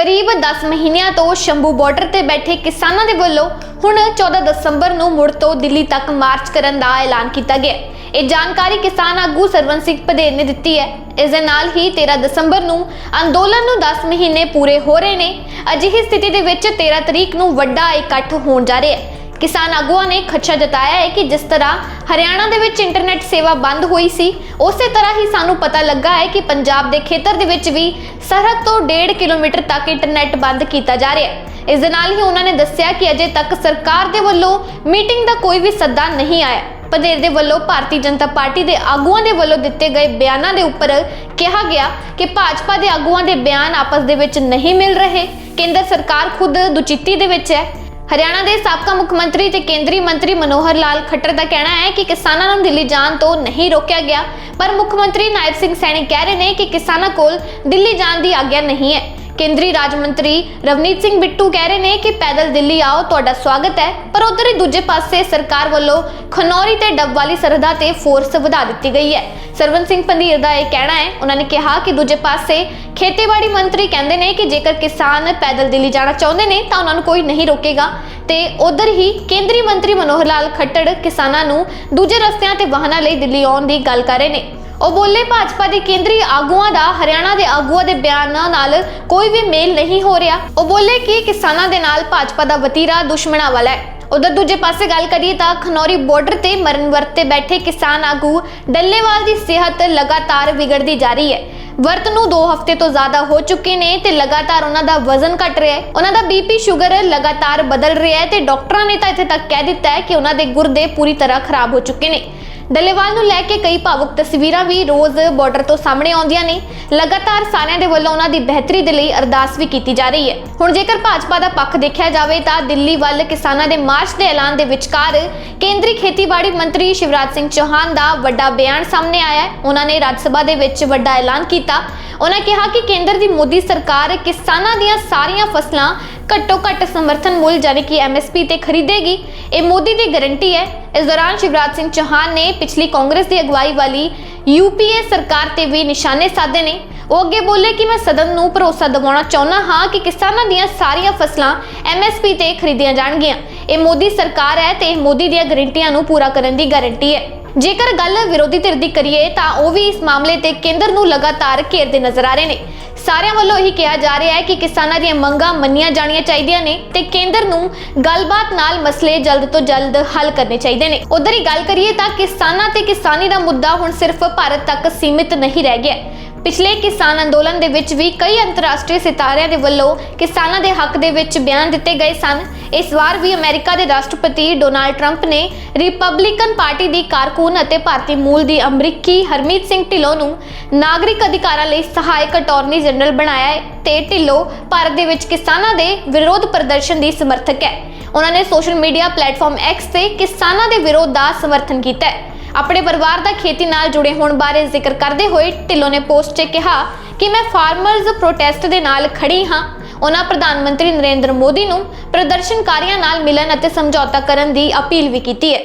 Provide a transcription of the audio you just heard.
ਕਰੀਬ 10 ਮਹੀਨਿਆਂ ਤੋਂ ਸ਼ੰਭੂ ਬਾਰਡਰ ਤੇ ਬੈਠੇ ਕਿਸਾਨਾਂ ਦੇ ਵੱਲੋਂ ਹੁਣ 14 ਦਸੰਬਰ ਨੂੰ ਮੁੜ ਤੋਂ ਦਿੱਲੀ ਤੱਕ ਮਾਰਚ ਕਰਨ ਦਾ ਐਲਾਨ ਕੀਤਾ ਗਿਆ। ਇਹ ਜਾਣਕਾਰੀ ਕਿਸਾਨ ਆਗੂ ਸਰਵਨ ਸਿੰਘ ਪਦੇਰ ਨੇ ਦਿੱਤੀ ਹੈ। ਇਸ ਦੇ ਨਾਲ ਹੀ 13 ਦਸੰਬਰ ਨੂੰ ਅੰਦੋਲਨ ਨੂੰ 10 ਮਹੀਨੇ ਪੂਰੇ ਹੋ ਰਹੇ ਨੇ। ਅਜਿਹੀ ਸਥਿਤੀ ਦੇ ਵਿੱਚ 13 ਤਰੀਕ ਨੂੰ ਵੱਡਾ ਇਕੱਠ ਹੋਣ ਜਾ ਰਿਹਾ ਹੈ। ਕਿਸਾਨ ਆਗੂਆਂ ਨੇ ਖਦਸ਼ਾ ਜਤਾਇਆ ਹੈ ਕਿ ਜਿਸ ਤਰ੍ਹਾਂ ਹਰਿਆਣਾ ਦੇ ਵਿੱਚ ਇੰਟਰਨੈਟ ਸੇਵਾ ਬੰਦ ਹੋਈ ਸੀ, ਉਸੇ ਤਰ੍ਹਾਂ ਹੀ ਸਾਨੂੰ ਪਤਾ ਲੱਗਾ ਹੈ ਕਿ ਪੰਜਾਬ ਦੇ ਖੇਤਰ ਦੇ ਵਿੱਚ ਵੀ ਸਰਹੱਦ ਤੋਂ 1.5 ਕਿਲੋਮੀਟਰ ਤੱਕ ਇੰਟਰਨੈਟ ਬੰਦ ਕੀਤਾ ਜਾ ਰਿਹਾ ਹੈ। ਇਸ ਦੇ ਨਾਲ ਹੀ ਉਹਨਾਂ ਨੇ ਦੱਸਿਆ ਕਿ ਅਜੇ ਤੱਕ ਸਰਕਾਰ ਦੇ ਵੱਲੋਂ ਮੀਟਿੰਗ ਦਾ ਕੋਈ ਵੀ ਸੱਦਾ ਨਹੀਂ ਆਇਆ। ਪਧੇਰ ਦੇ ਵੱਲੋਂ ਭਾਰਤੀ ਜਨਤਾ ਪਾਰਟੀ ਦੇ ਆਗੂਆਂ ਦੇ ਵੱਲੋਂ ਦਿੱਤੇ ਗਏ ਬਿਆਨਾਂ ਦੇ ਉੱਪਰ ਕਿਹਾ ਗਿਆ ਕਿ ਭਾਜਪਾ ਦੇ ਆਗੂਆਂ ਦੇ ਬਿਆਨ ਆਪਸ ਦੇ ਵਿੱਚ ਨਹੀਂ ਮਿਲ ਰਹੇ। ਕੇਂਦਰ ਸਰਕਾਰ ਖੁਦ ਦੁਚਿੱਤੀ ਦੇ ਵਿੱਚ ਹੈ। ਹਰਿਆਣਾ ਦੇ ਸਾਬਕਾ ਮੁੱਖ ਮੰਤਰੀ ਤੇ ਕੇਂਦਰੀ ਮੰਤਰੀ ਮਨੋਹਰ ਲਾਲ ਖੱਟਰ ਦਾ ਕਹਿਣਾ ਹੈ ਕਿ ਕਿਸਾਨਾਂ ਨੂੰ ਦਿੱਲੀ ਜਾਣ ਤੋਂ ਨਹੀਂ ਰੋਕਿਆ ਗਿਆ, ਪਰ ਮੁੱਖ ਮੰਤਰੀ ਨਾਇਬ ਸਿੰਘ ਸੈਣੀ ਕਹਿ ਰਹੇ ਨੇ ਕਿ ਕਿਸਾਨਾਂ ਕੋਲ ਦਿੱਲੀ ਜਾਣ ਦੀ ਆਗਿਆ ਨਹੀਂ ਹੈ। ਕੇਂਦਰੀ ਰਾਜ ਮੰਤਰੀ ਰਵਨੀਤ ਸਿੰਘ ਬਿੱਟੂ ਕਹਿ ਰਹੇ ਨੇ ਕਿ ਪੈਦਲ ਦਿੱਲੀ ਆਓ, ਤੁਹਾਡਾ ਸਵਾਗਤ ਹੈ, ਪਰ ਉਧਰ ਹੀ ਦੂਜੇ ਪਾਸੇ ਸਰਕਾਰ ਵੱਲੋਂ ਖਨੌਰੀ ਤੇ ਡੱਬਵਾਲੀ ਸਰਹੱਦਾਂ ਤੇ ਫੋਰਸ ਵਧਾ ਦਿੱਤੀ ਗਈ ਹੈ। ਸਰਵਨ ਸਿੰਘ ਪੰਧੀਰ ਦਾ ਇਹ ਕਹਿਣਾ ਹੈ, ਉਹਨਾਂ ਨੇ ਕਿਹਾ ਕਿ ਦੂਜੇ ਪਾਸੇ ਖੇਤੀਬਾੜੀ ਮੰਤਰੀ ਕਹਿੰਦੇ ਨੇ ਕਿ ਜੇਕਰ ਕਿਸਾਨ ਪੈਦਲ ਦਿੱਲੀ ਜਾਣਾ ਚਾਹੁੰਦੇ ਨੇ ਤਾਂ ਉਹਨਾਂ ਨੂੰ ਕੋਈ ਨਹੀਂ ਰੋਕੇਗਾ। ਤੇ ਉਧਰ ਹੀ ਕੇਂਦਰੀ ਮੰਤਰੀ ਮਨੋਹਰ ਲਾਲ ਖੱਟੜ ਕਿਸਾਨਾਂ ਨੂੰ ਦੂਜੇ ਰਸਤਿਆਂ ਤੇ ਵਾਹਨਾਂ ਲਈ ਦਿੱਲੀ ਆਉਣ ਦੀ ਗੱਲ ਕਰ ਰਹੇ ਨੇ। ਉਹ ਬੋਲੇ, ਭਾਜਪਾ ਦੇ ਕੇਂਦਰੀ ਆਗੂਆਂ ਦਾ ਹਰਿਆਣਾ ਦੇ ਆਗੂਆਂ ਦੇ ਬਿਆਨਾਂ ਨਾਲ ਕੋਈ ਵੀ ਮੇਲ ਨਹੀਂ ਹੋ ਰਿਹਾ। ਉਹ ਬੋਲੇ ਕਿ ਕਿਸਾਨਾਂ ਦੇ ਨਾਲ ਭਾਜਪਾ ਦਾ ਵਤੀਰਾ ਦੁਸ਼ਮਣਾਂ ਵਾਲਾ ਹੈ। ਉਧਰ ਦੂਜੇ ਪਾਸੇ ਗੱਲ ਕਰੀਏ ਤਾਂ ਖਨੌਰੀ ਬਾਰਡਰ ਤੇ ਮਰਨ ਵਰਤ ਤੇ ਬੈਠੇ ਕਿਸਾਨ ਆਗੂ ਡੱਲੇਵਾਲ ਦੀ ਸਿਹਤ ਲਗਾਤਾਰ ਵਿਗੜਦੀ ਜਾ ਰਹੀ ਹੈ। ਵਰਤ ਨੂੰ 2 ਹਫ਼ਤੇ ਤੋਂ ਜ਼ਿਆਦਾ ਹੋ ਚੁੱਕੇ ਨੇ ਤੇ ਲਗਾਤਾਰ ਉਹਨਾਂ ਦਾ ਵਜ਼ਨ ਘਟ ਰਿਹਾ ਹੈ। ਉਹਨਾਂ ਦਾ ਬੀਪੀ ਸ਼ੂਗਰ ਲਗਾਤਾਰ ਬਦਲ ਰਿਹਾ ਹੈ ਤੇ ਡਾਕਟਰਾਂ ਨੇ ਤਾਂ ਇੱਥੇ ਤੱਕ ਕਹਿ ਦਿੱਤਾ ਹੈ ਕਿ ਉਹਨਾਂ ਦੇ ਗੁਰਦੇ ਪੂਰੀ ਤਰ੍ਹਾਂ ਖਰਾਬ ਹੋ ਚੁੱਕੇ ਨੇ। ਡੱਲੇਵਾਲ ਨੂੰ ਲੈ ਕੇ ਕਈ ਭਾਵੁਕ ਤਸਵੀਰਾਂ ਵੀ ਰੋਜ਼ ਬਾਰਡਰ ਤੋਂ ਸਾਹਮਣੇ ਆਉਂਦੀਆਂ ਨੇ। ਲਗਾਤਾਰ ਸਾਰਿਆਂ ਦੇ ਵੱਲੋਂ ਉਹਨਾਂ ਦੀ ਬਿਹਤਰੀ ਦੇ ਲਈ ਅਰਦਾਸ ਵੀ ਕੀਤੀ ਜਾ ਰਹੀ ਹੈ। ਹੁਣ ਜੇਕਰ ਭਾਜਪਾ ਦਾ ਪੱਖ ਦੇਖਿਆ ਜਾਵੇ ਤਾਂ ਦਿੱਲੀ ਵੱਲ ਕਿਸਾਨਾਂ ਦੇ ਮਾਰਚ ਦੇ ਐਲਾਨ ਦੇ ਵਿਚਕਾਰ ਕੇਂਦਰੀ ਖੇਤੀਬਾੜੀ ਮੰਤਰੀ ਸ਼ਿਵਰਾਜ ਸਿੰਘ ਚੌਹਾਨ ਦਾ ਵੱਡਾ ਬਿਆਨ ਸਾਹਮਣੇ ਆਇਆ ਹੈ। ਉਹਨਾਂ ਨੇ ਰਾਜ ਸਭਾ ਦੇ ਵਿੱਚ ਵੱਡਾ ਐਲਾਨ ਕੀਤਾ। ਉਹਨਾਂ ਕਿਹਾ ਕਿ ਕੇਂਦਰ ਦੀ ਮੋਦੀ ਸਰਕਾਰ ਕਿਸਾਨਾਂ ਦੀਆਂ ਸਾਰੀਆਂ ਫਸਲਾਂ ਘੱਟੋ ਘੱਟ ਸਮਰਥਨ ਮੁੱਲ ਯਾਨੀ ਕਿ ਐਮਐਸਪੀ ਤੇ ਖਰੀਦੇਗੀ। ਇਹ ਮੋਦੀ ਦੀ ਗਾਰੰਟੀ ਹੈ। ਇਸ ਦੌਰਾਨ ਸ਼ਿਵਰਾਜ ਸਿੰਘ ਚੌਹਾਨ ਨੇ ਪਿਛਲੀ ਕਾਂਗਰਸ ਦੀ ਅਗਵਾਈ ਵਾਲੀ ਯੂਪੀਏ ਸਰਕਾਰ ਤੇ ਵੀ ਨਿਸ਼ਾਨੇ ਸਾਧੇ ਨੇ। ਉਹ ਅੱਗੇ ਬੋਲੇ ਕਿ ਮੈਂ ਸਦਨ ਨੂੰ ਭਰੋਸਾ ਦਿਵਾਉਣਾ ਚਾਹੁੰਦਾ ਹਾਂ ਕਿ ਕਿਸਾਨਾਂ ਦੀਆਂ ਸਾਰੀਆਂ ਫਸਲਾਂ ਐਮਐਸਪੀ ਤੇ ਖਰੀਦੀਆਂ ਜਾਣਗੀਆਂ। ਇਹ ਮੋਦੀ ਸਰਕਾਰ ਹੈ ਤੇ ਇਹ ਮੋਦੀ ਦੀਆਂ ਗਾਰੰਟੀਆਂ ਨੂੰ ਪੂਰਾ ਕਰਨ ਦੀ ਗਾਰੰਟੀ ਹੈ। ਜੇਕਰ ਗੱਲ ਵਿਰੋਧੀ ਧਿਰ ਦੀ ਕਰੀਏ ਤਾਂ ਉਹ ਵੀ ਇਸ ਮਾਮਲੇ ਤੇ ਕੇਂਦਰ ਨੂੰ ਲਗਾਤਾਰ ਘੇਰਦੇ ਨਜ਼ਰ ਆ ਰਹੇ ਨੇ। ਸਾਰਿਆਂ ਵੱਲੋਂ ਇਹੀ ਕਿਹਾ ਜਾ ਰਿਹਾ ਹੈ ਕਿ ਕਿਸਾਨਾਂ ਦੀਆਂ ਮੰਗਾਂ ਮੰਨੀਆਂ ਜਾਣੀਆਂ ਚਾਹੀਦੀਆਂ ਨੇ ਤੇ ਕੇਂਦਰ ਨੂੰ ਗੱਲਬਾਤ ਨਾਲ ਮਸਲੇ ਜਲਦ ਤੋਂ ਜਲਦ ਹੱਲ ਕਰਨੇ ਚਾਹੀਦੇ ਨੇ। ਉਧਰ ਹੀ ਗੱਲ ਕਰੀਏ ਤਾਂ ਕਿਸਾਨਾਂ ਤੇ ਕਿਸਾਨੀ ਦਾ ਮੁੱਦਾ ਹੁਣ ਸਿਰਫ ਭਾਰਤ ਤੱਕ ਸੀਮਿਤ ਨਹੀਂ ਰਹਿ ਗਿਆ। ਪਿਛਲੇ ਕਿਸਾਨ ਅੰਦੋਲਨ ਦੇ ਵਿੱਚ ਵੀ ਕਈ ਅੰਤਰਰਾਸ਼ਟਰੀ ਸਿਤਾਰਿਆਂ ਦੇ ਵੱਲੋਂ ਕਿਸਾਨਾਂ ਦੇ ਹੱਕ ਦੇ ਵਿੱਚ ਬਿਆਨ ਦਿੱਤੇ ਗਏ ਸਨ। ਇਸ ਵਾਰ ਵੀ ਅਮਰੀਕਾ ਦੇ ਰਾਸ਼ਟਰਪਤੀ ਡੋਨਾਲਡ ਟਰੰਪ ਨੇ ਰਿਪਬਲਿਕਨ ਪਾਰਟੀ ਦੀ ਕਾਰਕੁਨ ਅਤੇ ਭਾਰਤੀ ਮੂਲ ਦੀ ਅਮਰੀਕੀ ਹਰਮੀਤ ਸਿੰਘ ਢਿੱਲੋਂ ਨੂੰ ਨਾਗਰਿਕ ਅਧਿਕਾਰਾਂ ਲਈ ਸਹਾਇਕ ਅਟਾਰਨੀ ਜਨਰਲ ਬਣਾਇਆ ਹੈ ਤੇ ਢਿੱਲੋਂ ਭਾਰਤ ਦੇ ਵਿੱਚ ਕਿਸਾਨਾਂ ਦੇ ਵਿਰੋਧ ਪ੍ਰਦਰਸ਼ਨ ਦੀ ਸਮਰਥਕ ਹੈ। ਉਹਨਾਂ ਨੇ ਸੋਸ਼ਲ ਮੀਡੀਆ ਪਲੇਟਫਾਰਮ ਐਕਸ ਤੇ ਕਿਸਾਨਾਂ ਦੇ ਵਿਰੋਧ ਦਾ ਸਮਰਥਨ ਕੀਤਾ ਹੈ। ਆਪਣੇ ਪਰਿਵਾਰ ਦਾ ਖੇਤੀ ਨਾਲ ਜੁੜੇ ਹੋਣ ਬਾਰੇ ਜ਼ਿਕਰ ਕਰਦੇ ਹੋਏ ਢਿੱਲੋਂ ਨੇ ਪੋਸਟ 'ਚ ਕਿਹਾ ਕਿ ਮੈਂ ਫਾਰਮਰਜ਼ ਪ੍ਰੋਟੈਸਟ ਦੇ ਨਾਲ ਖੜੀ ਹਾਂ। ਉਹਨਾਂ ਪ੍ਰਧਾਨ ਮੰਤਰੀ ਨਰਿੰਦਰ ਮੋਦੀ ਨੂੰ ਪ੍ਰਦਰਸ਼ਨਕਾਰੀਆਂ ਨਾਲ ਮਿਲਣ ਅਤੇ ਸਮਝੌਤਾ ਕਰਨ ਦੀ ਅਪੀਲ ਵੀ ਕੀਤੀ ਹੈ।